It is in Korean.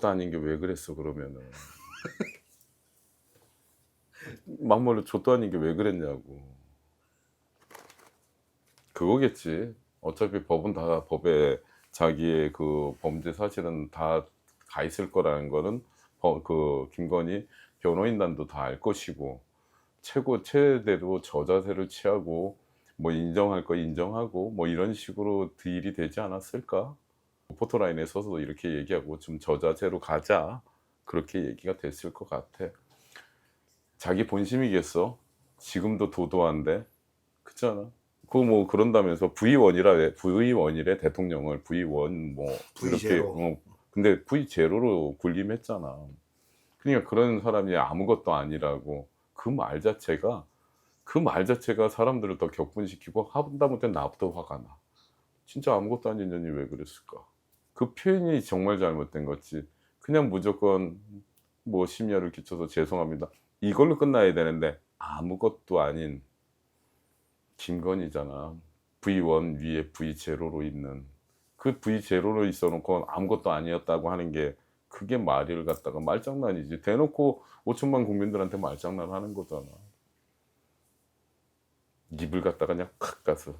도 아닌 게 왜 그랬어 그러면은? 막말로 좆도 아닌 게 왜 그랬냐고. 그거겠지. 어차피 법은 다 법에 자기의 그 범죄 사실은 다 가 있을 거라는 거는 어, 그 김건희 변호인단도 다 알 것이고 최고 최대로 저자세를 취하고 뭐 인정할 거 인정하고 뭐 이런 식으로 딜이 되지 않았을까? 포토라인에 서서 이렇게 얘기하고 좀 저자세로 가자 그렇게 얘기가 됐을 것 같아. 자기 본심이겠어. 지금도 도도한데 그렇잖아. 그거 뭐 그런다면서 V1이라 V1이래 대통령을 V1 뭐 이렇게 V0. 어, 근데 V0로 군림했잖아. 그러니까 그런 사람이 아무것도 아니라고 그 말 자체가 그 말 자체가 사람들을 더 격분시키고 하다못해 나부터 화가 나. 진짜 아무것도 아닌 년이 왜 그랬을까? 그 표현이 정말 잘못된 거지. 그냥 무조건 뭐 심려를 끼쳐서 죄송합니다. 이걸로 끝나야 되는데 아무것도 아닌 김건희잖아. V1 위에 V0로 있는 그 V0로 있어 놓고 아무것도 아니었다고 하는 게 그게 말을 갖다가 말장난이지. 대놓고 5천만 국민들한테 말장난 하는 거잖아. 입을 갖다가 그냥 칵 가서